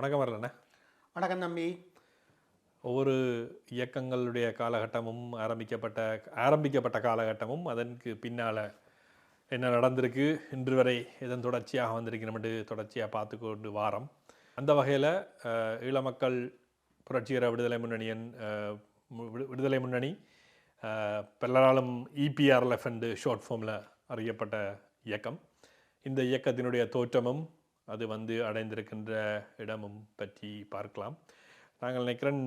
வணக்கம் வரலண்ணே. வணக்கம் தம்பி. ஒவ்வொரு இயக்கங்களுடைய காலகட்டமும் ஆரம்பிக்கப்பட்ட ஆரம்பிக்கப்பட்ட காலகட்டமும் அதற்கு பின்னால் என்ன நடந்திருக்கு இன்று வரை இதன் தொடர்ச்சியாக வந்திருக்கிறோம்னு தொடர்ச்சியாக பார்த்து கொண்டு வாரம். அந்த வகையில் ஈழ மக்கள் புரட்சிகர விடுதலை முன்னணியின் விடுதலை முன்னணி பலராலும் இபிஆர்எல்எஃப் என்று ஷார்ட் ஃபார்மில் அறியப்பட்ட இயக்கம். இந்த இயக்கத்தினுடைய தோற்றமும் அது வந்து அடைந்திருக்கின்ற இடமும் பற்றி பார்க்கலாம். நாங்கள் நினைக்கிறேன்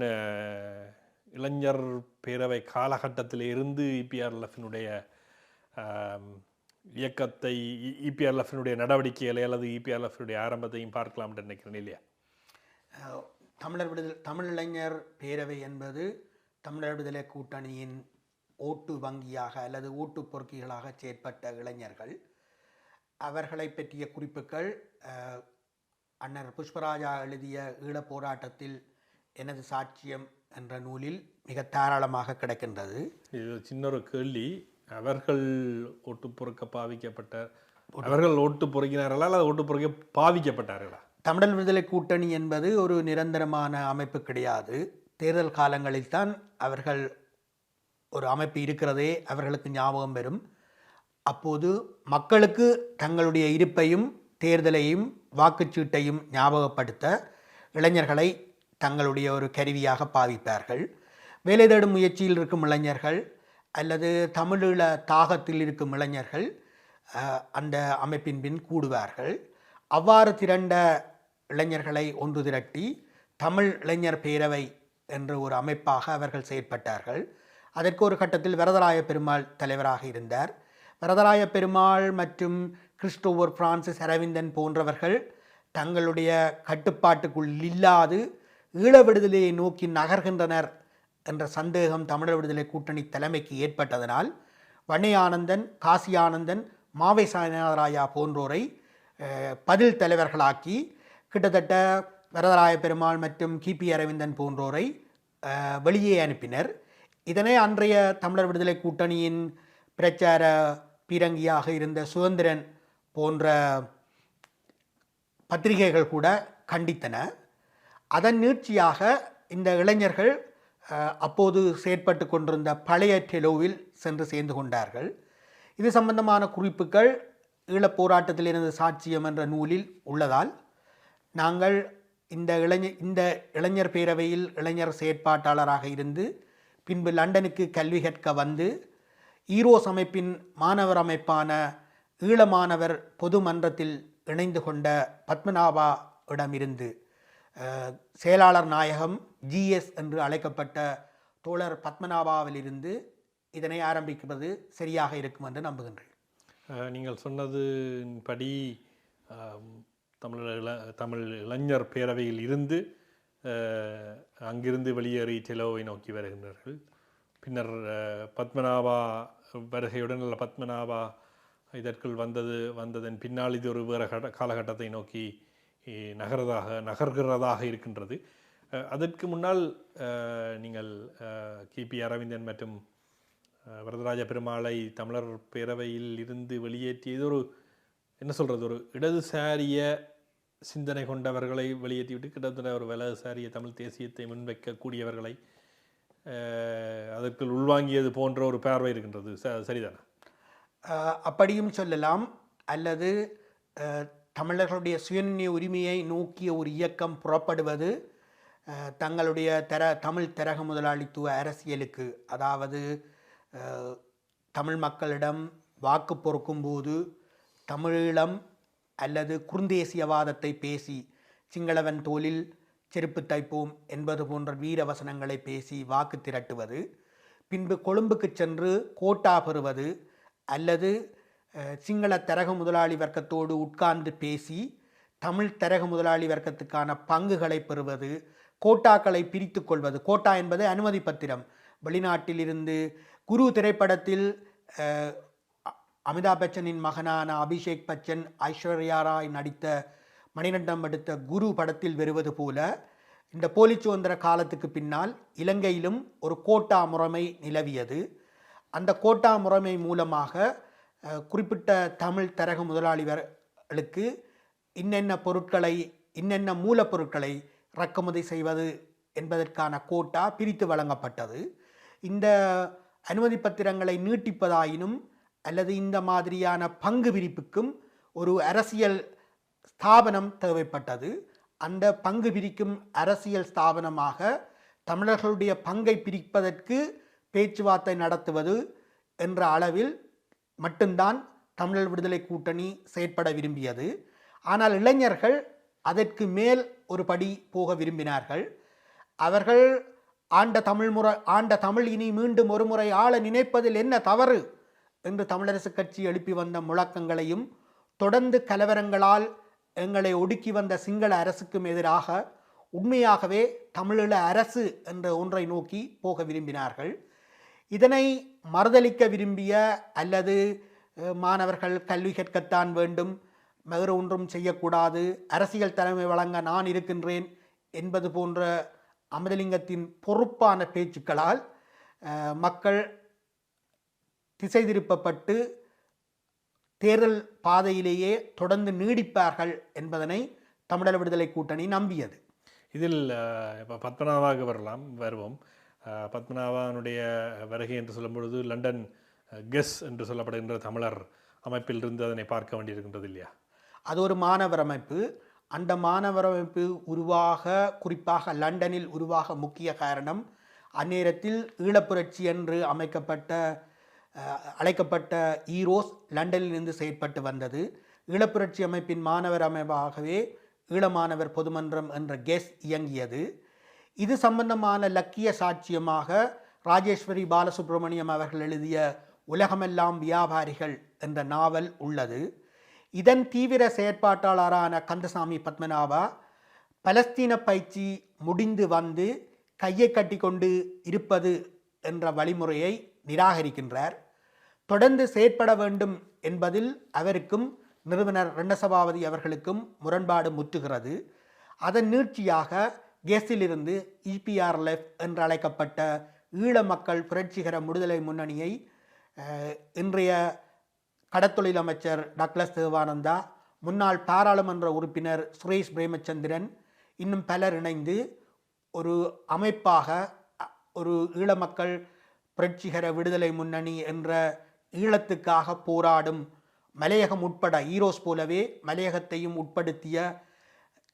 இளைஞர் பேரவை காலகட்டத்தில் இருந்து இபிஆர்எல்எஃபினுடைய இயக்கத்தை இபிஆர்எல்எஃபினுடைய நடவடிக்கைகளை அல்லது இபிஆர்எல்எஃபினுடைய ஆரம்பத்தையும் பார்க்கலாம்னு நினைக்கிறேன் இல்லையா? தமிழர் விடுதலை தமிழ் இளைஞர் பேரவை என்பது தமிழர் விடுதலை கூட்டணியின் ஓட்டு வங்கியாக அல்லது ஓட்டு பொறுக்கிகளாக செயற்பட்ட இளைஞர்கள். அவர்களை பற்றிய குறிப்புகள் அண்ணர் புஷ்பராஜா எழுதிய ஈழப் போராட்டத்தில் எனது சாட்சியம் என்ற நூலில் மிக தாராளமாக கிடைக்கின்றது. இது சின்ன ஒரு கேள்வி. அவர்கள் ஓட்டு பொறுக்க பாவிக்கப்பட்ட அவர்கள் ஓட்டு பொறுக்கினார்களா அல்லது ஓட்டு பொறுக்க பாவிக்கப்பட்டார்களா? தமிழர் விடுதலை கூட்டணி என்பது ஒரு நிரந்தரமான அமைப்பு கிடையாது. தேர்தல் காலங்களில் தான் அவர்கள் ஒரு அமைப்பு இருக்கிறதே அவர்களுக்கு ஞாபகம் வரும். அப்போது மக்களுக்கு தங்களுடைய இருப்பையும் தேர்தலையும் வாக்குச்சீட்டையும் ஞாபகப்படுத்த இளைஞர்களை தங்களுடைய ஒரு கருவியாக பாவிப்பார்கள் வேலை தேடும் முயற்சியில் இருக்கும் இளைஞர்கள் அல்லது தமிழீழ தாகத்தில் இருக்கும் இளைஞர்கள் அந்த அமைப்பின் பின் கூடுவார்கள். அவ்வாறு திரண்ட இளைஞர்களை ஒன்று திரட்டி தமிழ் இளைஞர் பேரவை என்ற ஒரு அமைப்பாக அவர்கள் செயற்பட்டார்கள். அதற்கு ஒரு கட்டத்தில் வரதராய பெருமாள் தலைவராக இருந்தார். வரதராய பெருமாள் மற்றும் கிறிஸ்டோவர் பிரான்சிஸ் அரவிந்தன் போன்றவர்கள் தங்களுடைய கட்டுப்பாட்டுக்குள் இல்லாது ஈழ விடுதலையை நோக்கி நகர்கின்றனர் என்ற சந்தேகம் தமிழர் விடுதலை கூட்டணி தலைமைக்கு ஏற்பட்டதனால் வன்னி ஆனந்தன் காசி ஆனந்தன் மாவை சாயநாதராயா போன்றோரை பதில் தலைவர்களாக்கி கிட்டத்தட்ட வரதராய பெருமாள் மற்றும் கிபி அரவிந்தன் போன்றோரை வெளியே அனுப்பினர். இதனை அன்றைய தமிழர் விடுதலை கூட்டணியின் பிரச்சார பீரங்கியாக இருந்த சுதந்திரன் போன்ற பத்திரிகைகள் கூட கண்டித்தன. அதன் நீட்சியாக இந்த இளைஞர்கள் அப்போது செயற்பட்டு கொண்டிருந்த பழைய டெலோவில் சென்று சேர்ந்து கொண்டார்கள். இது சம்பந்தமான குறிப்புகள் ஈழப் போராட்டத்தில் இருந்த சாட்சியம் என்ற நூலில் உள்ளதால் நாங்கள் இந்த இளைஞர் இந்த இளைஞர் பேரவையில் இளைஞர் செயற்பாட்டாளராக இருந்து பின்பு லண்டனுக்கு கல்வி கற்க வந்து ஈரோஸ் அமைப்பின் மாணவர் அமைப்பான ஈழ மாணவர் பொது மன்றத்தில் இணைந்து கொண்ட பத்மநாபாவிடமிருந்து இடமிருந்து செயலாளர் நாயகம் ஜிஎஸ் என்று அழைக்கப்பட்ட தோழர் பத்மநாபாவிலிருந்து இதனை ஆரம்பிப்பது சரியாக இருக்கும் என்று நம்புகின்றேன். நீங்கள் சொன்னதின்படி படி தமிழ் இள தமிழ் இளைஞர் பேரவையில் இருந்து அங்கிருந்து வெளியேறி செலவை நோக்கி வருகின்றார்கள். பின்னர் பத்மநாபா வருகையுடன் அல்ல பத்மநாபா இதற்குள் வந்தது வந்ததன் பின்னால் இது ஒரு வேறு கட காலகட்டத்தை நோக்கி நகரதாக நகர்கிறதாக இருக்கின்றது. அதற்கு முன்னால் நீங்கள் கிபி அரவிந்தன் மற்றும் வரதராஜ பெருமாளை தமிழர் பேரவையில் இருந்து வெளியேற்றியது ஒரு என்ன சொல்கிறது ஒரு இடதுசாரிய சிந்தனை கொண்டவர்களை வெளியேற்றிவிட்டு கிட்டத்தட்ட ஒரு வலதுசாரிய தமிழ் தேசியத்தை முன்வைக்கக்கூடியவர்களை அதற்குள் உள்வாங்கியது போன்ற ஒரு பார்வை இருக்கின்றது. ச சரிதானே? அப்படியும் சொல்லலாம். அல்லது தமிழர்களுடைய சுயநிர்ணய உரிமையை நோக்கிய ஒரு இயக்கம் புறப்படுவது தங்களுடைய தர தமிழ் தரக முதலாளித்துவ அரசியலுக்கு அதாவது தமிழ் மக்களிடம் வாக்கு பொறுக்கும் போது தமிழீழம் அல்லது குறுந்தேசியவாதத்தை பேசி சிங்களவன் தோலில் செருப்பு தைப்போம் என்பது போன்ற வீர வசனங்களை பேசி வாக்கு திரட்டுவது பின்பு கொழும்புக்கு சென்று கோட்டா பெறுவது அல்லது சிங்கள தரக முதலாளி வர்க்கத்தோடு உட்கார்ந்து பேசி தமிழ் தரக முதலாளி வர்க்கத்துக்கான பங்குகளை பெறுவது கோட்டாக்களை பிரித்து கொள்வது. கோட்டா என்பது அனுமதி பத்திரம். வெளிநாட்டில் இருந்து குரு திரைப்படத்தில் அமிதாப் பச்சனின் மகனான அபிஷேக் பச்சன் ஐஸ்வர்யா ராய் நடித்த மணிநண்டம் எடுத்த குரு படத்தில் வருவது போல இந்த போலி சுதந்திர காலத்துக்கு பின்னால் இலங்கையிலும் ஒரு கோட்டா முறைமை நிலவியது. அந்த கோட்டா முறைமை மூலமாக குறிப்பிட்ட தமிழ் தரக முதலாளிகளுக்கு இன்னென்ன பொருட்களை இன்னென்ன மூலப்பொருட்களை இறக்குமதி செய்வது என்பதற்கான கோட்டா பிரித்து வழங்கப்பட்டது. இந்த அனுமதி பத்திரங்களை நீட்டிப்பதாயினும் அல்லது இந்த மாதிரியான பங்கு விரிப்புக்கும் ஒரு அரசியல் ஸ்தாபனம் தேவைப்பட்டது. அந்த பங்கு பிரிக்கும் அரசியல் ஸ்தாபனமாக தமிழர்களுடைய பங்கை பிரிப்பதற்கு பேச்சுவார்த்தை நடத்துவது என்ற அளவில் மட்டும்தான் தமிழர் விடுதலை கூட்டணி செயற்பட விரும்பியது. ஆனால் இளைஞர்கள் அதற்கு மேல் ஒரு படி போக விரும்பினார்கள். அவர்கள் ஆண்ட தமிழ் முறை ஆண்ட தமிழ் இனி மீண்டும் ஒரு முறை ஆள நினைப்பதில் என்ன தவறு? என்று தமிழரசு கட்சி எழுப்பி வந்த முழக்கங்களையும் தொடர்ந்து கலவரங்களால் எங்களை ஒடுக்கி வந்த சிங்கள அரசுக்கும் எதிராக உண்மையாகவே தமிழீழ அரசு என்ற ஒன்றை நோக்கி போக விரும்பினார்கள். இதனை மறுதளிக்க விரும்பிய அல்லது மாணவர்கள் கல்வி கற்கத்தான் வேண்டும். வேறு ஒன்றும் செய்யக்கூடாது. அரசியல் தலைமை வழங்க நான் இருக்கின்றேன் என்பது போன்ற அமதலிங்கத்தின் பொறுப்பான பேச்சுக்களால் மக்கள் திசை திருப்பப்பட்டு தேர்தல் பாதையிலேயே தொடர்ந்து நீடிப்பார்கள் என்பதனை தமிழர் விடுதலை கூட்டணி நம்பியது. இதில் இப்போ பத்மநாபாவுக்கு வரலாம் வருவோம். பத்மநாபானுடைய வருகை என்று சொல்லும் பொழுது லண்டன் கெஸ் என்று சொல்லப்படுகின்ற தமிழர் அமைப்பிலிருந்து அதனை பார்க்க வேண்டியிருக்கின்றது இல்லையா? அது ஒரு மாணவர் அமைப்பு. அந்த மாணவர் அமைப்பு உருவாக குறிப்பாக லண்டனில் உருவாக முக்கிய காரணம் அந்நேரத்தில் ஈழப்புரட்சி என்று அமைக்கப்பட்ட அழைக்கப்பட்ட ஈரோஸ் லண்டனிலிருந்து செயற்பட்டு வந்தது. ஈழப்புரட்சி அமைப்பின் மாணவர் அமைப்பாகவே ஈழமானவர் பொதுமன்றம் என்ற கெஸ் இயங்கியது. இது சம்பந்தமான லக்கிய சாட்சியமாக ராஜேஸ்வரி பாலசுப்ரமணியம் அவர்கள் எழுதிய உலகமெல்லாம் வியாபாரிகள் என்ற நாவல் உள்ளது. இதன் தீவிர செயற்பாட்டாளரான கந்தசாமி பத்மநாபா பலஸ்தீன பயிற்சி முடிந்து வந்து கையை கட்டிக்கொண்டு இருப்பது என்ற வழிமுறையை நிராகரிக்கின்றார். தொடர்ந்து செயற்பட வேண்டும் என்பதில் அவருக்கும் நிறுவனர் ரெண்டசபாவதி அவர்களுக்கும் முரண்பாடு முற்றுகிறது அதன் நீட்சியாக கேஸிலிருந்து இபிஆர்எல்எஃப் என்று அழைக்கப்பட்ட ஈழ மக்கள் புரட்சிகர விடுதலை முன்னணியை இன்றைய கடத்தொழில் அமைச்சர் டக்ளஸ் தேவானந்தா முன்னாள் பாராளுமன்ற உறுப்பினர் சுரேஷ் பிரேமச்சந்திரன் இன்னும் பலர் இணைந்து ஒரு அமைப்பாக ஒரு ஈழ மக்கள் புரட்சிகர விடுதலை முன்னணி என்ற ஈழத்துக்காக போராடும் மலையகம் உட்பட ஈரோஸ் போலவே மலையகத்தையும் உட்படுத்திய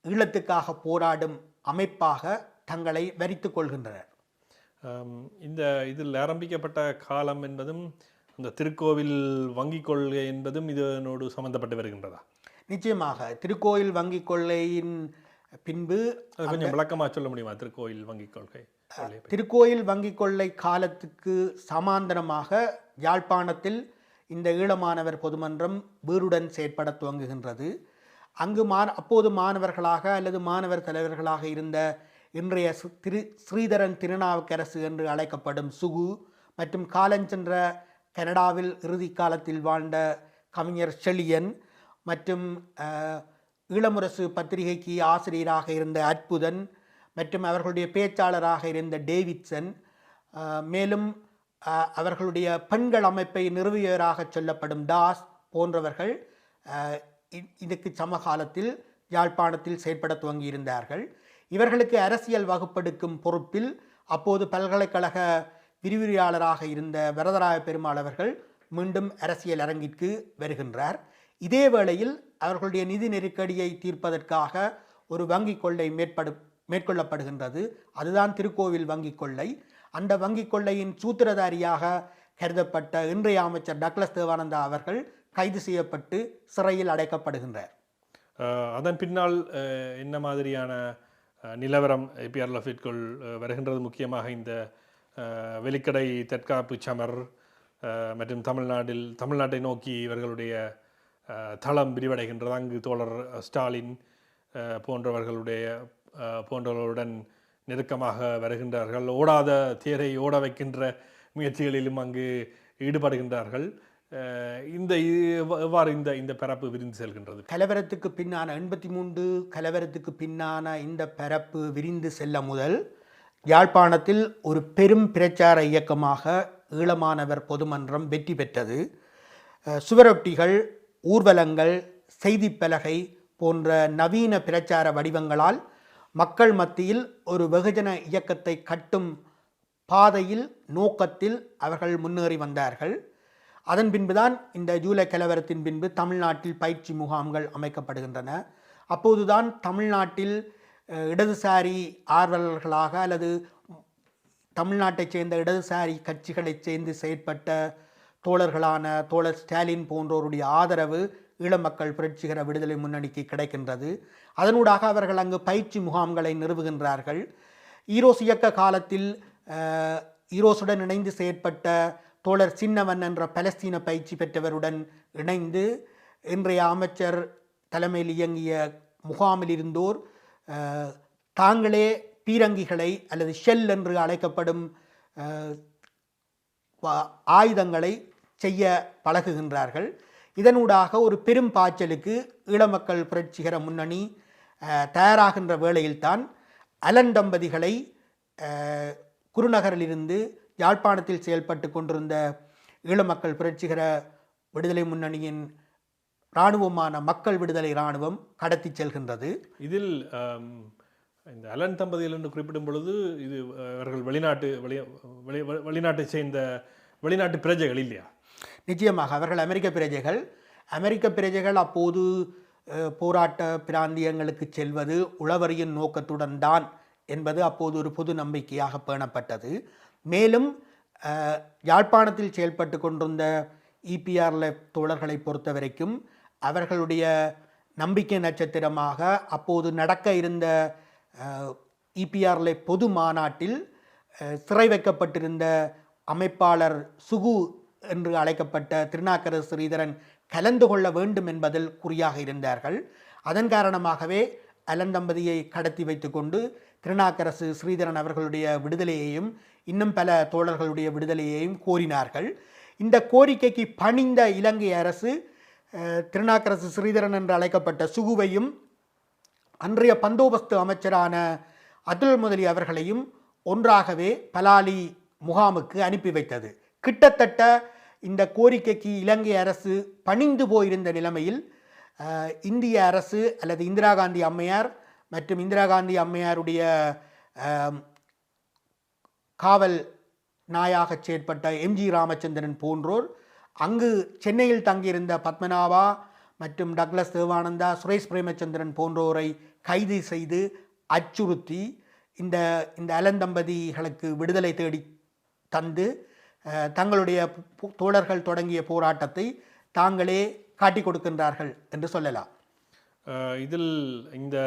ஈழத்துக்காக போராடும் அமைப்பாக தங்களை வரித்துக் கொள்கின்றனர் இந்த இதில் ஆரம்பிக்கப்பட்ட காலம் என்பதும் அந்த திருக்கோவில் வங்கி கொள்கை என்பதும் இதனோடு சம்பந்தப்பட்டு வருகின்றதா நிச்சயமாக திருக்கோயில் வங்கி கொள்ளையின் பின்பு கொஞ்சம் விளக்கமாக சொல்ல முடியுமா திருக்கோயில் வங்கி கொள்கை? திருக்கோயில் வங்கி கொள்ளை காலத்துக்கு சமாந்தரமாக யாழ்ப்பாணத்தில் இந்த ஈழமானவர் பொதுமன்றம் வீருடன் செயற்பட துவங்குகின்றது. அங்கு மா அப்போது மாணவர்களாக அல்லது மாணவர் தலைவர்களாக இருந்த இன்றைய திரு ஸ்ரீதரன் திருநாவுக்கரசு என்று அழைக்கப்படும் சுகு மற்றும் காலஞ்சென்ற கனடாவில் இறுதி காலத்தில் வாழ்ந்த கவிஞர் செழியன் மற்றும் ஈழமுரசு பத்திரிகைக்கு ஆசிரியராக இருந்த அற்புதன் மற்றும் அவர்களுடைய பேச்சாளராக இருந்த டேவிட்சன் மேலும் அவர்களுடைய பெண்கள் அமைப்பை நிறுவியவராக சொல்லப்படும் தாஸ் போன்றவர்கள் இ- இதுக்கு சமகாலத்தில் யாழ்ப்பாணத்தில் செயற்பட துவங்கியிருந்தார்கள். இவர்களுக்கு அரசியல் வகுப்பெடுக்கும் பொறுப்பில் அப்போது பல்கலைக்கழக விரிவுரையாளராக இருந்த வரதராய பெருமாள் அவர்கள் மீண்டும் அரசியல் அரங்கிற்கு வருகின்றார். இதே வேளையில் அவர்களுடைய நிதி நெருக்கடியை தீர்ப்பதற்காக ஒரு வங்கி கொள்ளை மேற்படு மேற்கொள்ளப்படுகின்றது. அதுதான் திருக்கோவில் வங்கி கொள்ளை. அந்த வங்கி கொள்ளையின் சூத்திரதாரியாக கருதப்பட்ட இன்றைய அமைச்சர் டக்ளஸ் தேவானந்தா அவர்கள் கைது செய்யப்பட்டு சிறையில் அடைக்கப்படுகின்றார். அதன் பின்னால் என்ன மாதிரியான நிலவரம் ஏபிஆர் லஃபிட்குள் வருகின்றது? முக்கியமாக இந்த வெளிக்கடை தற்காப்பு சமர் மற்றும் தமிழ்நாட்டில் தமிழ்நாட்டை நோக்கி இவர்களுடைய தளம் விரிவடைகின்றது. அங்கு தோழர் ஸ்டாலின் போன்றவர்களுடைய போன்றவர்களுடன் நெருக்கமாக வருகின்றார்கள். ஓடாத தேரை ஓட வைக்கின்ற முயற்சிகளிலும் அங்கு ஈடுபடுகின்றார்கள். இந்த எவ்வாறு இந்த இந்த பரப்பு விரிந்து செல்கின்றது? கலவரத்துக்கு பின்னான எண்பத்தி மூன்று கலவரத்துக்கு பின்னான இந்த பரப்பு விரிந்து செல்ல முதல் யாழ்ப்பாணத்தில் ஒரு பெரும் பிரச்சார இயக்கமாக ஈழமானவர் பொதுமன்றம் வெற்றி பெற்றது. சுவரொட்டிகள் ஊர்வலங்கள் செய்திப்பலகை போன்ற நவீன பிரச்சார வடிவங்களால் மக்கள் மத்தியில் ஒரு வெகுஜன இயக்கத்தை கட்டும் பாதையில் நோக்கத்தில் அவர்கள் முன்னேறி வந்தார்கள். அதன் பின்புதான் இந்த ஜூலை கலவரத்தின் பின்பு தமிழ்நாட்டில் பயிற்சி முகாம்கள் அமைக்கப்படுகின்றன. அப்போதுதான் தமிழ்நாட்டில் இடதுசாரி ஆர்வலர்களாக அல்லது தமிழ்நாட்டைச் சேர்ந்த இடதுசாரி கட்சிகளைச் சேர்ந்து செயற்பட்ட தோழர்களான தோழர் ஸ்டாலின் போன்றோருடைய ஆதரவு ஈழ மக்கள் புரட்சிகர விடுதலை முன்னணிக்கு கிடைக்கின்றது. அதனூடாக அவர்கள் அங்கு பயிற்சி முகாம்களை நிறுவுகின்றார்கள். ஈரோஸ் இயக்க காலத்தில் ஈரோஸுடன் இணைந்து செயற்பட்ட தோழர் சின்னவன் என்ற பலஸ்தீன பயிற்சி பெற்றவருடன் இணைந்து இன்றைய அமைச்சர் தலைமையில் இயங்கிய முகாமில் இருந்தோர் தாங்களே பீரங்கிகளை அல்லது ஷெல் என்று அழைக்கப்படும் ஆயுதங்களை செய்ய பழகுகின்றார்கள். இதனூடாக ஒரு பெரும் பாய்ச்சலுக்கு ஈழமக்கள் புரட்சிகர முன்னணி தயாராகின்ற வேளையில்தான் அலன் தம்பதிகளை குருநகரிலிருந்து யாழ்ப்பாணத்தில் செயல்பட்டு கொண்டிருந்த ஈழமக்கள் புரட்சிகர விடுதலை முன்னணியின் இராணுவமான மக்கள் விடுதலை இராணுவம் கடத்தி செல்கின்றது. இதில் இந்த அலன் தம்பதிகள் என்று குறிப்பிடும் பொழுது இது அவர்கள் வெளிநாட்டு வெளி வெளிநாட்டை சேர்ந்த வெளிநாட்டு பிரஜைகள் இல்லையா? நிச்சயமாக அவர்கள் அமெரிக்க பிரஜைகள். அமெரிக்க பிரஜைகள் அப்போது போராட்ட பிராந்தியங்களுக்கு செல்வது உளவரியின் நோக்கத்துடன் தான் என்பது அப்போது ஒரு பொது நம்பிக்கையாக பேணப்பட்டது. மேலும் யாழ்ப்பாணத்தில் செயல்பட்டு கொண்டிருந்த இபிஆர்ல தோழர்களை பொறுத்த வரைக்கும் அவர்களுடைய நம்பிக்கை நட்சத்திரமாக அப்போது நடக்க இருந்த இபிஆர்ல பொது மாநாட்டில் சிறை வைக்கப்பட்டிருந்த அமைப்பாளர் சுகு என்று அழைக்கப்பட்ட திருநாக்கர ஸ்ரீதரன் கலந்து கொள்ள வேண்டும் என்பதில் குறியாக இருந்தார்கள். அதன் காரணமாகவே அலன் தம்பதியை கடத்தி வைத்துக்கொண்டு திருநாக்கரசு ஸ்ரீதரன் அவர்களுடைய விடுதலையையும் இன்னும் பல தோழர்களுடைய விடுதலையையும் கோரினார்கள். இந்த கோரிக்கைக்கு பணிந்த இலங்கை அரசு திருநாக்கரசு ஸ்ரீதரன் என்று அழைக்கப்பட்ட சுகுவையும் அன்றைய பந்தோபஸ்து அமைச்சரான அதுல் முதலி அவர்களையும் ஒன்றாகவே பலாலி முகாமுக்கு அனுப்பி வைத்தது. கிட்டத்தட்ட இந்த கோரிக்கைக்கு இலங்கை அரசு பணிந்து போயிருந்த நிலைமையில் இந்திய அரசு அல்லது இந்திரா காந்தி அம்மையார் மற்றும் இந்திரா காந்தி அம்மையாருடைய காவல் நாயாக செயற்பட்ட எம்ஜி ராமச்சந்திரன் போன்றோர் அங்கு சென்னையில் தங்கியிருந்த பத்மநாபா மற்றும் டக்ளஸ் தேவானந்தா சுரேஷ் பிரேமச்சந்திரன் போன்றோரை கைது செய்து அச்சுறுத்தி இந்த இந்த அலந்தம்பதிகளுக்கு விடுதலை தேடி தந்து தங்களுடைய தோழர்கள் தொடங்கிய போராட்டத்தை தாங்களே காட்டிக் கொடுக்கின்றார்கள் என்று சொல்லலாம். இதில் இந்த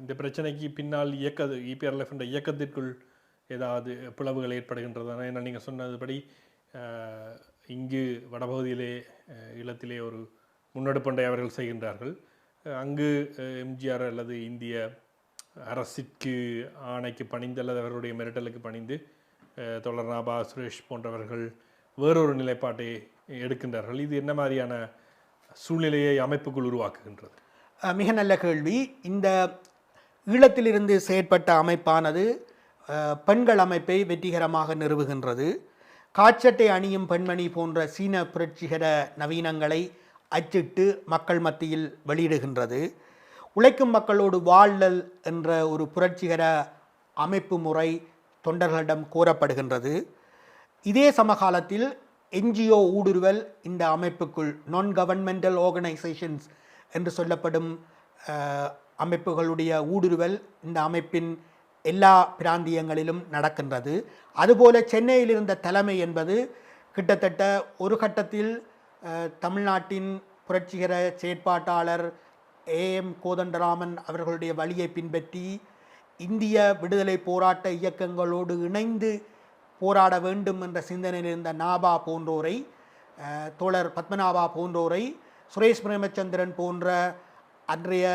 இந்த பிரச்சனைக்கு பின்னால் இயக்க இபிஆர்எஃப் என்ற இயக்கத்திற்குள் ஏதாவது பிளவுகள் ஏற்படுகின்றதா ஏன்னா நீங்கள் சொன்னதுபடி இங்கு வடபகுதியிலே இல்லத்திலே ஒரு முன்னெடுப்பண்டை அவர்கள் செய்கின்றார்கள். அங்கு எம்ஜிஆர் அல்லது இந்திய அரசிற்கு ஆணைக்கு பணிந்து அல்லது அவர்களுடைய மிரட்டலுக்கு பணிந்து தொடர்நாபா தொடர் சுரேஷ் போன்றவர்கள் வேறொரு நிலைப்பாட்டை எடுக்கின்றார்கள். இது என்ன மாதிரியான சூழ்நிலையை அமைப்புக்குள் உருவாக்குகின்றது? மிக நல்ல கேள்வி. இந்த ஈழத்திலிருந்து செயற்பட்ட அமைப்பானது பெண்கள் அமைப்பை வெற்றிகரமாக நிறுவுகின்றது. காச்சட்டை அணியும் பெண்மணி போன்ற சீன புரட்சிகர நவீனங்களை அச்சிட்டு மக்கள் மத்தியில் வெளியிடுகின்றது. உழைக்கும் மக்களோடு வாழ்தல் என்ற ஒரு புரட்சிகர அமைப்பு முறை தொண்டர்களிடம் கூறப்படுகின்றது. இதே சமகாலத்தில் என்ஜிஓ ஊடுருவல் இந்த அமைப்புக்குள் நான் கவர்மெண்டல் ஆர்கனைசேஷன்ஸ் என்று சொல்லப்படும் அமைப்புகளுடைய ஊடுருவல் இந்த அமைப்பின் எல்லா பிராந்தியங்களிலும் நடக்கின்றது. அதுபோல சென்னையில் இருந்த தலைமை என்பது கிட்டத்தட்ட ஒரு கட்டத்தில் தமிழ்நாட்டின் புரட்சிகர செயற்பாட்டாளர் ஏஎம் கோதண்டராமன் அவர்களுடைய வழியை பின்பற்றி இந்திய விடுதலை போராட்ட இயக்கங்களோடு இணைந்து போராட வேண்டும் என்ற சிந்தனையில் இருந்த நாபா போன்றோரை தோழர் பத்மநாபா போன்றோரை சுரேஷ் பிரேமச்சந்திரன் போன்ற அன்றைய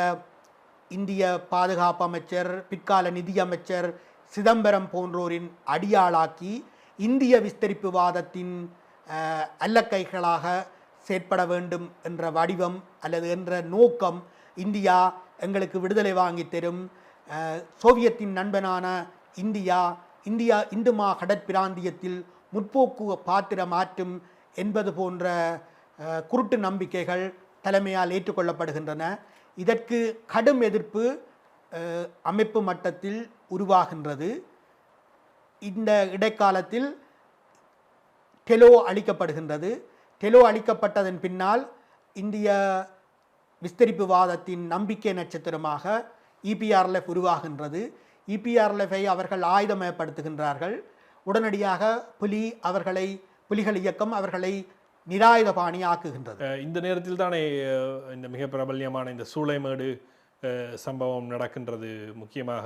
இந்திய பாதுகாப்பு அமைச்சர் பிற்கால நிதியமைச்சர் சிதம்பரம் போன்றோரின் அடியாளாக்கி இந்திய விஸ்தரிப்பு வாதத்தின் அல்லக்கைகளாக செயற்பட வேண்டும் என்ற வடிவம் அல்லது என்ற நோக்கம் இந்தியா எங்களுக்கு விடுதலை வாங்கி தரும். சோவியத்தின் நண்பனான இந்தியா இந்தியா இந்துமா கடற்பிராந்தியத்தில் முற்போக்கு பாத்திரம் மாற்றும் என்பது போன்ற குருட்டு நம்பிக்கைகள் தலைமையால் ஏற்றுக்கொள்ளப்படுகின்றன. இதற்கு கடும் எதிர்ப்பு அமைப்பு மட்டத்தில் உருவாகின்றது. இந்த இடைக்காலத்தில் டெலோ அளிக்கப்படுகின்றது. டெலோ அளிக்கப்பட்டதன் பின்னால் இந்திய விஸ்தரிப்பு வாதத்தின் நம்பிக்கை நட்சத்திரமாக இபிஆர்எல்எஃப் உருவாகின்றது. இபிஆர்எல்எஃப்பை அவர்கள் ஆயுதமயப்படுத்துகின்றார்கள் உடனடியாக புலி அவர்களை புலிகள் இயக்கம் அவர்களை நிராயுத பாணி ஆக்குகின்றது இந்த நேரத்தில் தானே இந்த மிக பிரபல்யமான இந்த சூளைமேடு சம்பவம் நடக்கின்றது. முக்கியமாக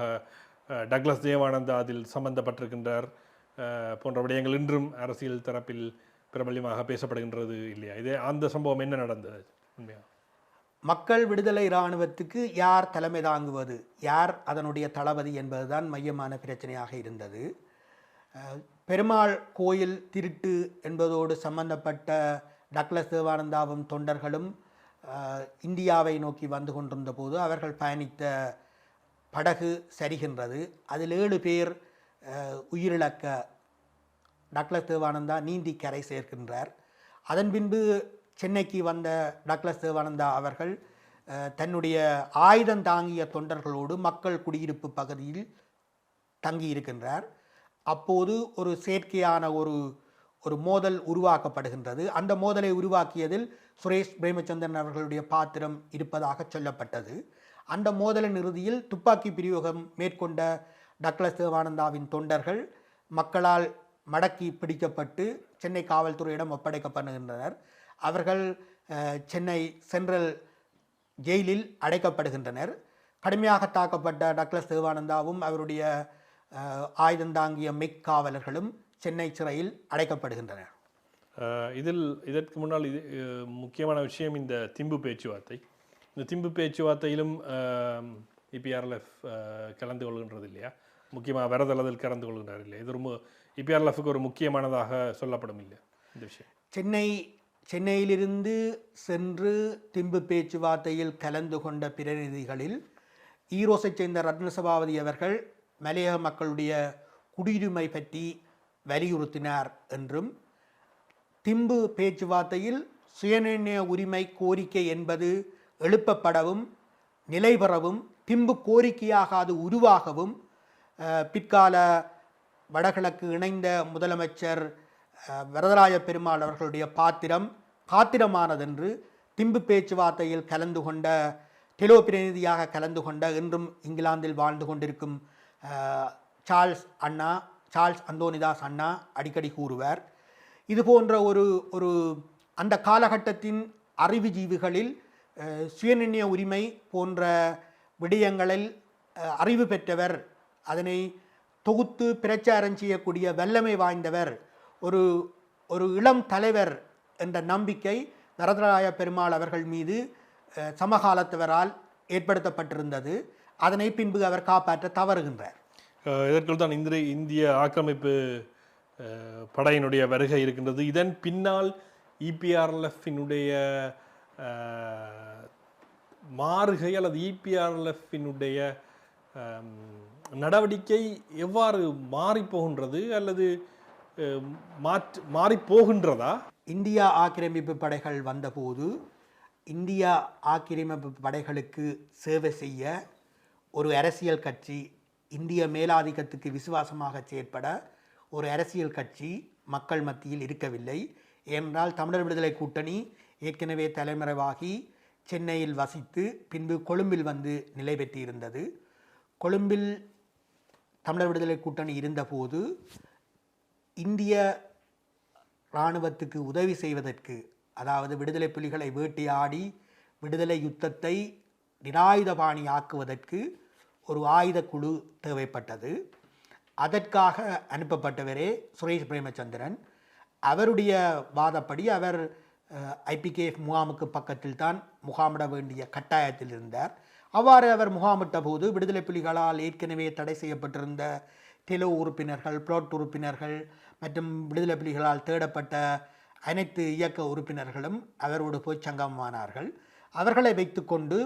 டக்ளஸ் தேவானந்தா அதில் சம்பந்தப்பட்டிருக்கின்றார். போன்ற விடயங்கள் இன்றும் அரசியல் தரப்பில் பிரபல்யமாக பேசப்படுகின்றது இல்லையா? இது அந்த சம்பவம் என்ன நடந்தது? உண்மையாக மக்கள் விடுதலை இராணுவத்துக்கு யார் தலைமை தாங்குவது? யார் அதனுடைய தளபதி என்பதுதான் மையமான பிரச்சனையாக இருந்தது. பெருமாள் கோயில் திருட்டு என்பதோடு சம்பந்தப்பட்ட டக்ளஸ் தேவானந்தாவும் தொண்டர்களும் இந்தியாவை நோக்கி வந்து கொண்டிருந்த போது அவர்கள் பயணித்த படகு சரிகின்றது. அதில் ஏழு பேர் உயிரிழக்க டக்ளஸ் தேவானந்தா நீந்தி கரை சேர்க்கின்றார். அதன் பின்பு சென்னைக்கு வந்த டக்ளஸ் தேவானந்தா அவர்கள் தன்னுடைய ஆயுதம் தாங்கிய தொண்டர்களோடு மக்கள் குடியிருப்பு பகுதியில் தங்கியிருக்கின்றார் அப்போது ஒரு செயற்கையான ஒரு ஒரு மோதல் உருவாக்கப்படுகின்றது. அந்த மோதலை உருவாக்கியதில் சுரேஷ் பிரேமச்சந்திரன் அவர்களுடைய பாத்திரம் இருப்பதாக சொல்லப்பட்டது. அந்த மோதலின் இறுதியில் துப்பாக்கி பிரயோகம் மேற்கொண்ட டக்ளஸ் தேவானந்தாவின் தொண்டர்கள் மக்களால் மடக்கி பிடிக்கப்பட்டு சென்னை காவல்துறையிடம் ஒப்படைக்கப்படுகின்றனர். அவர்கள் சென்னை சென்ட்ரல் ஜெயிலில் அடைக்கப்படுகின்றனர். கடுமையாக தாக்கப்பட்ட டக்ளஸ் தேவானந்தாவும் அவருடைய அஹ், ஆயுதம் தாங்கிய மெக் காவலர்களும் சென்னை சிறையில் அடைக்கப்படுகின்றனர். இதில் இதற்கு முன்னால் இது முக்கியமான விஷயம் இந்த திம்பு பேச்சுவார்த்தை. இந்த திம்பு பேச்சுவார்த்தையிலும் இபிஆர்எல்எஃப் கலந்து கொள்கின்றது இல்லையா? முக்கியமாக வரதளவில் கலந்து கொள்கின்றார் இல்லையா? இது ரொம்ப இபிஆர்எல்எஃப்க்கு ஒரு முக்கியமானதாக சொல்லப்படும் இல்லையா? இந்த விஷயம். சென்னை சென்னையிலிருந்து சென்று திம்பு பேச்சுவார்த்தையில் கலந்து கொண்ட பிரதிநிதிகளில் ஈரோஸைச் சேர்ந்த ரத்னசபாவதி அவர்கள் மலையக மக்களுடைய குடியுரிமை பற்றி வலியுறுத்தினார் என்றும் திம்பு பேச்சுவார்த்தையில் சுயநிர்ணய உரிமை கோரிக்கை என்பது எழுப்பப்படவும் நிலைபெறவும் திம்பு கோரிக்கையாக அது உருவாகவும் பிற்கால வடகிழக்கு இணைந்த முதலமைச்சர் அஹ், வரதராஜ பெருமாள் அவர்களுடைய பாத்திரம் பாத்திரமானதென்று திம்பு பேச்சுவார்த்தையில் கலந்து கொண்ட டெலோ பிரதிநிதியாக கலந்து கொண்ட இன்றும் இங்கிலாந்தில் வாழ்ந்து கொண்டிருக்கும் சார்ல்ஸ் அண்ணா சார்ல்ஸ் அந்தோனிதாஸ் அண்ணா அடிக்கடி கூறுவார். இது போன்ற ஒரு ஒரு அந்த காலகட்டத்தின் அறிவுஜீவிகளில் சுயநிர்ணய உரிமை போன்ற விடயங்களில் அறிவு பெற்றவர் அதனை தொகுத்து பிரச்சாரம் செய்யக்கூடிய வல்லமை வாய்ந்தவர் ஒரு ஒரு இளம் தலைவர் என்ற நம்பிக்கை வரதராய பெருமாள் அவர்கள் மீது சமகாலத்தவரால் ஏற்படுத்தப்பட்டிருந்தது. அதனை பின்பு அவர் காப்பாற்ற தவறுகின்றார். இதற்குள் தான் இந்திய இந்திய ஆக்கிரமிப்பு படையினுடைய வருகை இருக்கின்றது. இதன் பின்னால் இபிஆர்எல்எஃபினுடைய மாறுகை அல்லது இபிஆர்எல்எஃபினுடைய நடவடிக்கை எவ்வாறு மாறிப் போகின்றது அல்லது அஹ், மாற்று மாறிப் போகின்றதா இந்தியா ஆக்கிரமிப்பு படைகள் வந்தபோது இந்தியா ஆக்கிரமிப்பு படைகளுக்கு சேவை செய்ய ஒரு அரசியல் கட்சி இந்திய மேலாதிக்கத்துக்கு விசுவாசமாக செயற்பட ஒரு அரசியல் கட்சி மக்கள் மத்தியில் இருக்கவில்லை. ஏனென்றால் தமிழர் விடுதலை கூட்டணி ஏற்கனவே தலைமறைவாகி சென்னையில் வசித்து பின்பு கொழும்பில் வந்து நிலை பெற்றிருந்தது. கொழும்பில் தமிழர் விடுதலை கூட்டணி இருந்தபோது இந்திய இராணுவத்துக்கு உதவி செய்வதற்கு அதாவது விடுதலை புலிகளை வேட்டையாடி விடுதலை யுத்தத்தை நிராயுதபாணி ஆக்குவதற்கு ஒரு ஆயுத குழு தேவைப்பட்டது. அதற்காக அனுப்பப்பட்டவரே சுரேஷ் பிரேமச்சந்திரன். அவருடைய வாதப்படி அவர் ஐபிகேஎஃப் முகாமுக்கு பக்கத்தில் தான் முகாமிட வேண்டிய கட்டாயத்தில் இருந்தார். அவ்வாறு அவர் முகாமிட்ட போது விடுதலை புலிகளால் ஏற்கனவே தடை செய்யப்பட்டிருந்த டெலோ உறுப்பினர்கள் புளோட் உறுப்பினர்கள் மற்றும் விடுதலை புலிகளால் தேடப்பட்ட அனைத்து இயக்க உறுப்பினர்களும் அவரோடு போய் சங்கமானார்கள் அவர்களை வைத்துக்கொண்டு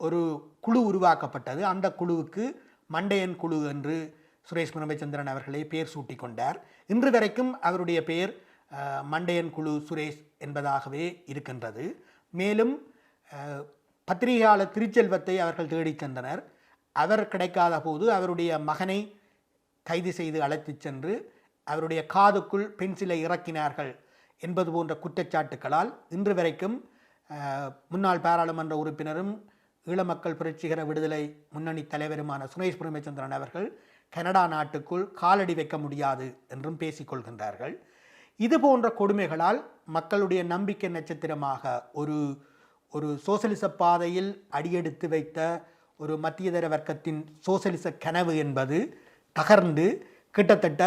ஒரு குழு உருவாக்கப்பட்டது. அந்த குழுவுக்கு மண்டையன் குழு என்று சுரேஷ் பிரமச்சந்திரன் அவர்களே பெயர் சூட்டி கொண்டார் இன்று வரைக்கும் அவருடைய பெயர் மண்டையன் குழு சுரேஷ் என்பதாகவே இருக்கின்றது. மேலும் பத்திரிகையாளர் திருச்செல்வத்தை அவர்கள் தேடிச் சென்றனர். அவர் கிடைக்காத போது அவருடைய மகனை கைது செய்து அழைத்துச் சென்று அவருடைய காதுக்குள் பென்சிலை இறக்கினார்கள் என்பது போன்ற குற்றச்சாட்டுக்களால் இன்று வரைக்கும் முன்னாள் பாராளுமன்ற உறுப்பினரும் ஈழமக்கள் புரட்சிகர விடுதலை முன்னணி தலைவருமான சுரேஷ் பிரேமச்சந்திரன் அவர்கள் கனடா நாட்டுக்குள் காலடி வைக்க முடியாது என்றும் பேசிக்கொள்கின்றார்கள் இது போன்ற கொடுமைகளால் மக்களுடைய நம்பிக்கை நட்சத்திரமாக ஒரு ஒரு சோசலிச பாதையில் அடியெடுத்து வைத்த ஒரு மத்தியதர வர்க்கத்தின் சோசலிச கனவு என்பது தகர்ந்து கிட்டத்தட்ட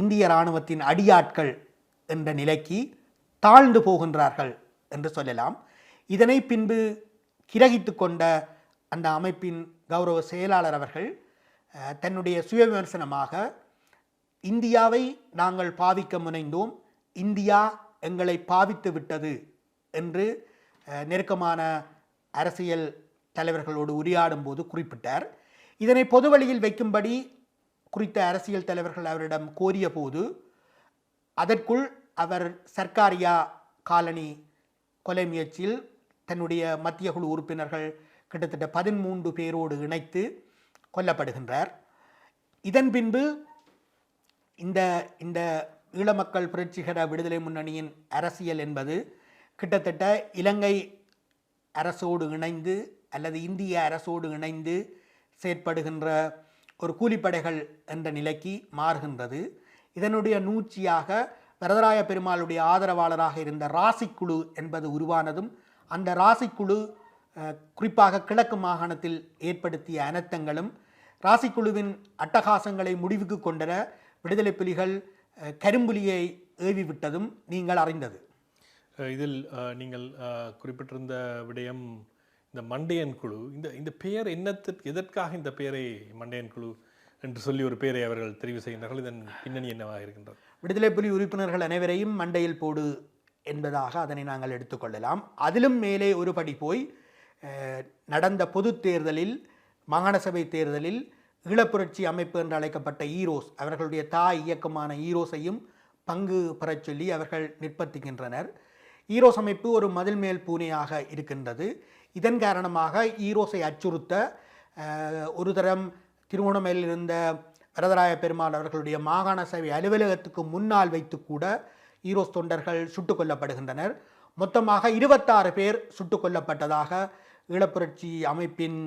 இந்திய இராணுவத்தின் அடியாட்கள் என்ற நிலைக்கு தாழ்ந்து போகின்றார்கள் என்று சொல்லலாம். இதனை பின்பு கிரகித்து கொண்ட அந்த அமைப்பின் கௌரவ செயலாளர் அவர்கள் தன்னுடைய சுய விமர்சனமாக இந்தியாவை நாங்கள் பாவிக்க முனைந்தோம். இந்தியா எங்களை பாவித்து விட்டது என்று நெருக்கமான அரசியல் தலைவர்களோடு உரையாடும் போது குறிப்பிட்டார். இதனை பொது வழியில் வைக்கும்படி குறித்த அரசியல் தலைவர்கள் அவரிடம் கோரிய போது அதற்குள் அவர் சர்க்காரியா காலனி கொலை முயற்சியில் தன்னுடைய மத்திய குழு உறுப்பினர்கள் கிட்டத்தட்ட பதிமூன்று பேரோடு இணைத்து கொல்லப்படுகின்றார். இதன் பின்பு இந்த இந்த ஈழமக்கள் புரட்சிகர விடுதலை முன்னணியின் அரசியல் என்பது கிட்டத்தட்ட இலங்கை அரசோடு இணைந்து அல்லது இந்திய அரசோடு இணைந்து செயற்படுகின்ற ஒரு கூலிப்படைகள் என்ற நிலைக்கு மாறுகின்றது. இதனுடைய நூற்றியாக வரதராய பெருமாளுடைய ஆதரவாளராக இருந்த ராசிக்குழு என்பது உருவானதும் அந்த ராசிக்குழு குறிப்பாக கிழக்கு மாகாணத்தில் ஏற்படுத்திய அனர்த்தங்களும் ராசிக்குழுவின் அட்டகாசங்களை முடிவுக்கு கொண்டன விடுதலை புலிகள் கரும்புலியை ஏவி விட்டதும் நீங்கள் அறிந்தது. இதில் நீங்கள் குறிப்பிட்டிருந்த விடயம் இந்த மண்டையன் குழு இந்த இந்த பெயர் என்னத்திற்கு எதற்காக இந்த பெயரை மண்டையன் குழு என்று சொல்லி ஒரு பெயரை அவர்கள் தெரிவு செய்கின்றார்கள்? இதன் பின்னணி என்னவாக இருக்கின்றது? விடுதலை புலி உறுப்பினர்கள் அனைவரையும் மண்டையில் போடு என்பதாக அதனை நாங்கள் எடுத்துக்கொள்ளலாம் அதிலும் மேலே ஒரு படி போய் நடந்த பொது தேர்தலில் மாகாண சபை தேர்தலில் ஈழப்புரட்சி அமைப்பு என்று அழைக்கப்பட்ட ஈரோஸ் அவர்களுடைய தாய் இயக்கமான ஈரோஸையும் பங்கு பெறச் சொல்லி அவர்கள் நிர்பந்திக்கின்றனர். ஈரோஸ் அமைப்பு ஒரு மதில் மேல் பூனையாக இருக்கின்றது. இதன் காரணமாக ஈரோஸை அச்சுறுத்த ஒரு தரம் திருவோணமையில் இருந்த வரதராய பெருமாள் அவர்களுடைய மாகாண சபை அலுவலகத்துக்கு முன்னால் வைத்து கூட ஈரோஸ் தொண்டர்கள் சுட்டுக் கொல்லப்படுகின்றனர். மொத்தமாக இருபத்தாறு பேர் சுட்டுக் கொல்லப்பட்டதாக ஈழப்புரட்சி அமைப்பின்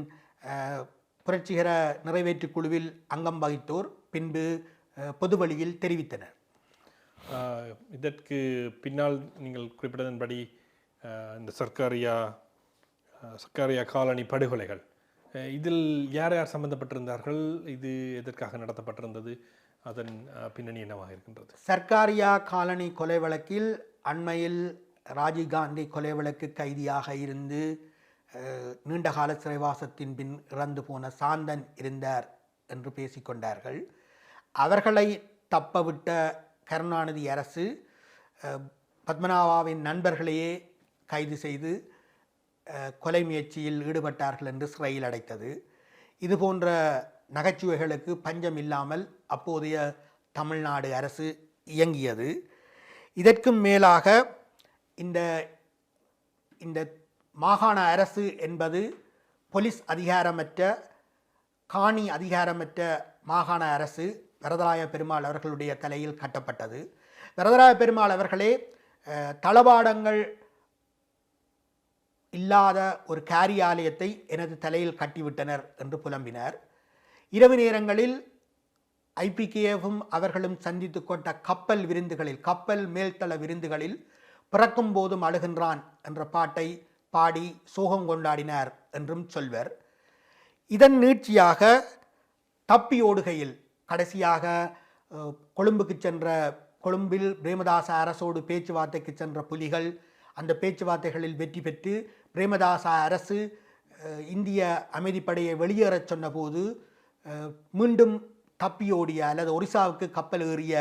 புரட்சிகர நிறைவேற்றுக் குழுவில் அங்கம் வகித்தோர் பின்பு பொதுவழியில் பொது வழியில் தெரிவித்தனர் இதற்கு பின்னால் நீங்கள் குறிப்பிட்டதன்படி இந்த சர்க்காரியா ஆஹ் சர்க்காரியா காலனி படுகொலைகள். இதில் யார் யார் சம்பந்தப்பட்டிருந்தார்கள்? இது எதற்காக நடத்தப்பட்டிருந்தது? அதன் பின்னணி என்னவாக இருக்கின்றது? சர்க்காரியா காலனி கொலை வழக்கில் அண்மையில் ராஜீவ்காந்தி கொலை வழக்கு கைதியாக இருந்து நீண்டகால சிறைவாசத்தின் பின் இறந்து போன சாந்தன் இருந்தார் என்று பேசிக்கொண்டார்கள் அவர்களை தப்பவிட்ட கருணாநிதி அரசு பத்மநாபாவின் நண்பர்களையே கைது செய்து கொலை முயற்சியில் ஈடுபட்டார்கள் என்று சிறையில் அடைத்தது. இது போன்ற நகைச்சுவைகளுக்கு பஞ்சம் இல்லாமல் அப்போதைய தமிழ்நாடு அரசு இயங்கியது. இதற்கும் மேலாக இந்த இந்த மாகாண அரசு என்பது போலீஸ் அதிகாரமற்ற காணி அதிகாரமற்ற மாகாண அரசு வரதராய பெருமாள் அவர்களுடைய தலையில் கட்டப்பட்டது. வரதராய பெருமாள் அவர்களே தளபாடங்கள் இல்லாத ஒரு காரியாலயத்தை எனது தலையில் கட்டிவிட்டனர் என்று புலம்பினார். இரவு நேரங்களில் ஐபிகேஎஃபும் அவர்களும் சந்தித்து கொண்ட கப்பல் விருந்துகளில் கப்பல் மேல்தள விருந்துகளில் பிறக்கும் போதும் அழுகின்றான் என்ற பாட்டை பாடி சோகம் கொண்டாடினார் என்றும் சொல்வர். இதன் நீட்சியாக தப்பி ஓடுகையில் கடைசியாக கொழும்புக்கு சென்ற கொழும்பில் பிரேமதாச அரசோடு பேச்சுவார்த்தைக்கு சென்ற புலிகள் அந்த பேச்சுவார்த்தைகளில் வெற்றி பெற்று பிரேமதாச அரசு இந்திய அமைதிப்படையை வெளியேறச் சொன்னபோது மீண்டும் தப்பியோடிய அல்லது ஒரிசாவுக்கு கப்பல் ஏறிய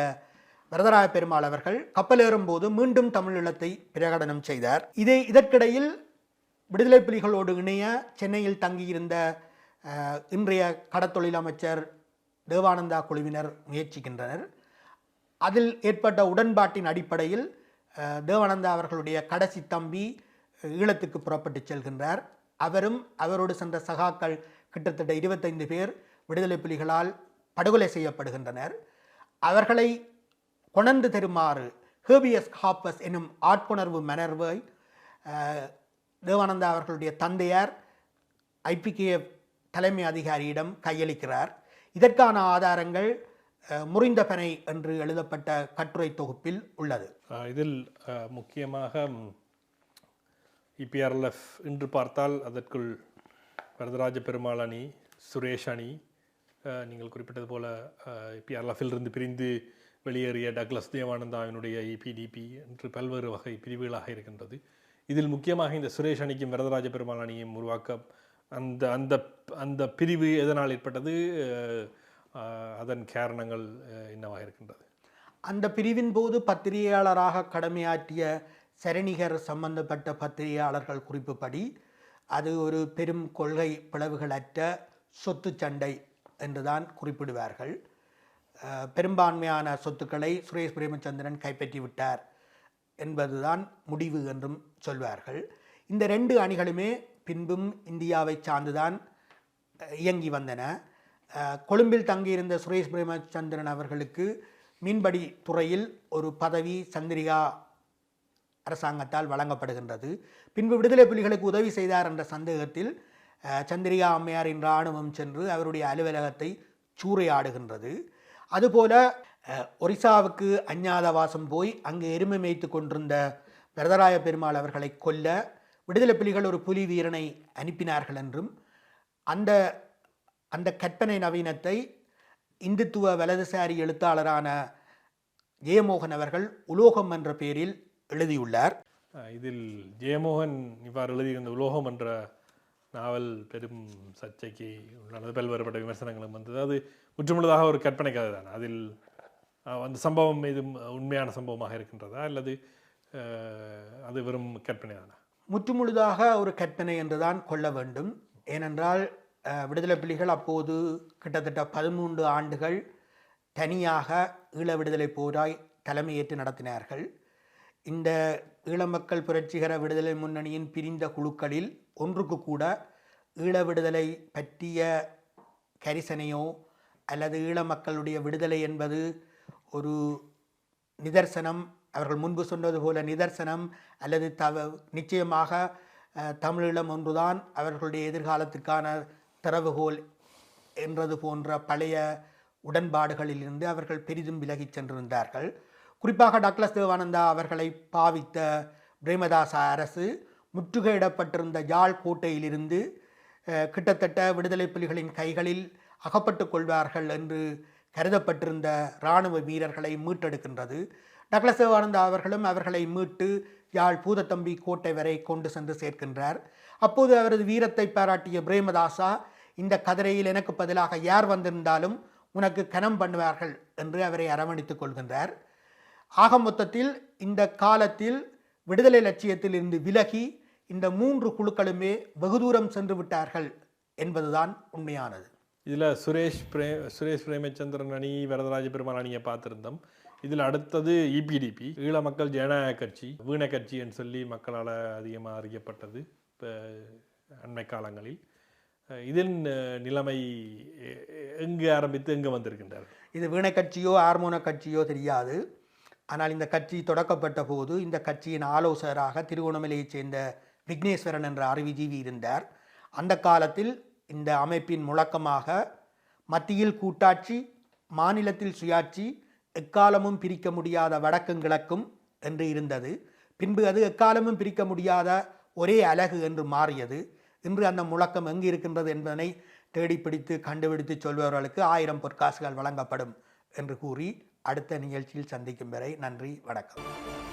வரதராய பெருமாள் அவர்கள் கப்பல் ஏறும்போது மீண்டும் தமிழீழத்தை பிரகடனம் செய்தார். இதே இதற்கிடையில் விடுதலை புலிகளோடு இணைய சென்னையில் தங்கியிருந்த இன்றைய கடத்தொழில் அமைச்சர் தேவானந்தா குழுவினர் முயற்சிக்கின்றனர். அதில் ஏற்பட்ட உடன்பாட்டின் அடிப்படையில் தேவானந்தா அவர்களுடைய கடைசி தம்பி ஈழத்துக்கு புறப்பட்டு செல்கின்றார். அவரும் அவரோடு சென்ற சகாக்கள் கிட்டத்தட்ட இருபத்தைந்து பேர் விடுதலை புலிகளால் படுகொலை செய்யப்படுகின்றனர். அவர்களை கொணர்ந்து தருமாறு ஹேபியஸ் ஹாப்பஸ் என்னும் ஆட்கொணர்வு மணர்வை தேவானந்தா அவர்களுடைய தந்தையார் ஐபிகே தலைமை அதிகாரியிடம் கையளிக்கிறார். இதற்கான ஆதாரங்கள் அஹ், முறிந்த பனை என்று எழுதப்பட்ட கட்டுரை தொகுப்பில் உள்ளது. இதில் முக்கியமாக இபிஆர்எல்எஃப் இன்று பார்த்தால் அதற்குள் வரதராஜ பெருமாள் அணி சுரேஷ் அணி நீங்கள் குறிப்பிட்டது போல இபிஆர்எல்எஃபில் இருந்து பிரிந்து வெளியேறிய டக்ளஸ் தேவானந்தாவினுடைய இபிடிபி என்று பல்வேறு வகை பிரிவுகளாக இருக்கின்றது. இதில் முக்கியமாக இந்த சுரேஷ் அணிக்கும் வரதராஜ பெருமாள் அணியும் உருவாக்க அந்த அந்த அந்த பிரிவு எதனால் ஏற்பட்டது அதன் காரணங்கள் என்னவாக இருக்கின்றது? அந்த பிரிவின் போது பத்திரிகையாளராக கடமையாற்றிய சரணிகர் சம்பந்தப்பட்ட பத்திரிகையாளர்கள் குறிப்புப்படி அது ஒரு பெரும் கொள்கை பிளவுகளற்ற சொத்து சண்டை என்றுதான் குறிப்பிடுவார்கள். பெரும்பான்மையான சொத்துக்களை சுரேஷ் பிரேமச்சந்திரன் கைப்பற்றிவிட்டார் என்பதுதான் முடிவு என்றும் சொல்வார்கள். இந்த ரெண்டு அணிகளுமே பின்பும் இந்தியாவை சார்ந்துதான் இயங்கி வந்தன. கொழும்பில் தங்கியிருந்த சுரேஷ் பிரேமச்சந்திரன் அவர்களுக்கு மீன்பிடி துறையில் ஒரு பதவி சந்திரிகா அரசாங்கத்தால் வழங்கப்படுகின்றது. பின்பு விடுதலை புலிகளுக்கு உதவி செய்தார் என்ற சந்தேகத்தில் சந்திரிகா அம்மையாரின் இராணுவம் சென்று அவருடைய அலுவலகத்தை சூறையாடுகின்றது. அதுபோல ஒரிசாவுக்கு அஞ்ஞாதவாசம் போய் அங்கு எருமை மேய்த்து கொண்டிருந்த வரதராய பெருமாள் அவர்களை கொல்ல விடுதலை புலிகள் ஒரு புலி வீரனை அனுப்பினார்கள் என்றும் அந்த அந்த கற்பனை நவீனத்தை இந்துத்துவ வலதுசாரி எழுத்தாளரான ஜெயமோகன் அவர்கள் உலோகம் என்ற பேரில் எழுதியுள்ளார். இதில் ஜெயமோகன் இவ்வாறு எழுதியிருந்த உலோகம் என்ற நாவல் பெரும் சர்ச்சைக்கு உள்ளானது. பல்வேறுபட்ட விமர்சனங்களும் வந்தது. அது முற்றுமுழுதாக ஒரு கற்பனை கதை தான் அதில் அந்த சம்பவம் இது உண்மையான சம்பவமாக இருக்கின்றதா அல்லது அது வெறும் கற்பனை தானா முற்றுமுழுதாக ஒரு கற்பனை என்றுதான் கொள்ள வேண்டும். ஏனென்றால் விடுதலை புலிகள் அப்போது கிட்டத்தட்ட பதிமூன்று ஆண்டுகள் தனியாக ஈழ விடுதலை போராய் தலைமையேற்று நடத்தினார்கள். இந்த ஈழமக்கள் புரட்சிகர விடுதலை முன்னணியின் பிரிந்த குழுக்களில் ஒன்றுக்கு கூட ஈழ விடுதலை பற்றிய கரிசனையோ அல்லது ஈழ மக்களுடைய விடுதலை என்பது ஒரு நிதர்சனம் அவர்கள் முன்பு சொன்னது போல நிதர்சனம் அல்லது தவ நிச்சயமாக தமிழீழம் ஒன்றுதான் அவர்களுடைய எதிர்காலத்துக்கான திறவுகோல் என்றது போன்ற பழைய உடன்பாடுகளிலிருந்து அவர்கள் பெரிதும் விலகிச் சென்றிருந்தார்கள். குறிப்பாக டக்ளஸ் தேவானந்தா அவர்களை பாவித்த பிரேமதாச அரசு முற்றுகையிடப்பட்டிருந்த யாழ் கோட்டையிலிருந்து கிட்டத்தட்ட விடுதலை புலிகளின் கைகளில் அகப்பட்டு கொள்வார்கள் என்று கருதப்பட்டிருந்த இராணுவ வீரர்களை மீட்டெடுக்கின்றது. டக்ளஸ் தேவானந்தா அவர்களும் அவர்களை மீட்டு யாழ் பூதத்தம்பி கோட்டை வரை கொண்டு சென்று சேர்க்கின்றார். அப்போது அவரது வீரத்தை பாராட்டிய பிரேமதாசா இந்த கதிரையில் எனக்கு பதிலாக யார் வந்திருந்தாலும் உனக்கு கனம் பண்ணுவார்கள் என்று அவரை அரவணைத்துக் கொள்கின்றார். ஆக மொத்தத்தில் இந்த காலத்தில் விடுதலை லட்சியத்தில் இருந்து விலகி இந்த மூன்று குழுக்களுமே வெகு தூரம் சென்று விட்டார்கள் என்பதுதான் உண்மையானது. இதில் சுரேஷ் பிரே சுரேஷ் பிரேமச்சந்திரன் அணி வரதராஜ பெருமாள் அணியை பார்த்துருந்தோம். இதில் அடுத்தது இபிடிபி ஈழ மக்கள் ஜனநாயக கட்சி வீண கட்சின்னு சொல்லி மக்களால் அதிகமாக அறியப்பட்டது இப்போ அண்மை காலங்களில். இதன் நிலைமை எங்கு ஆரம்பித்து எங்கே வந்திருக்கின்றார் இது வீணை கட்சியோ ஹார்மோன கட்சியோ தெரியாது. ஆனால் இந்த கட்சி தொடக்கப்பட்ட போது இந்த கட்சியின் ஆலோசகராக திருகோணமலையைச் சேர்ந்த விக்னேஸ்வரன் என்ற அறிவிஜீவி இருந்தார். அந்த காலத்தில் இந்த அமைப்பின் முழக்கமாக மத்தியில் கூட்டாட்சி மாநிலத்தில் சுயாட்சி எக்காலமும் பிரிக்க முடியாத வடக்கும் கிழக்கும் என்று இருந்தது. பின்பு அது எக்காலமும் பிரிக்க முடியாத ஒரே அலகு என்று மாறியது. இன்று அந்த முழக்கம் எங்கு இருக்கின்றது என்பதனை தேடிப்பிடித்து கண்டுபிடித்து சொல்பவர்களுக்கு ஆயிரம் பொற்காசுகள் வழங்கப்படும் என்று கூறி அடுத்த நிகழ்ச்சியில் சந்திக்கும் வரை நன்றி வணக்கம்.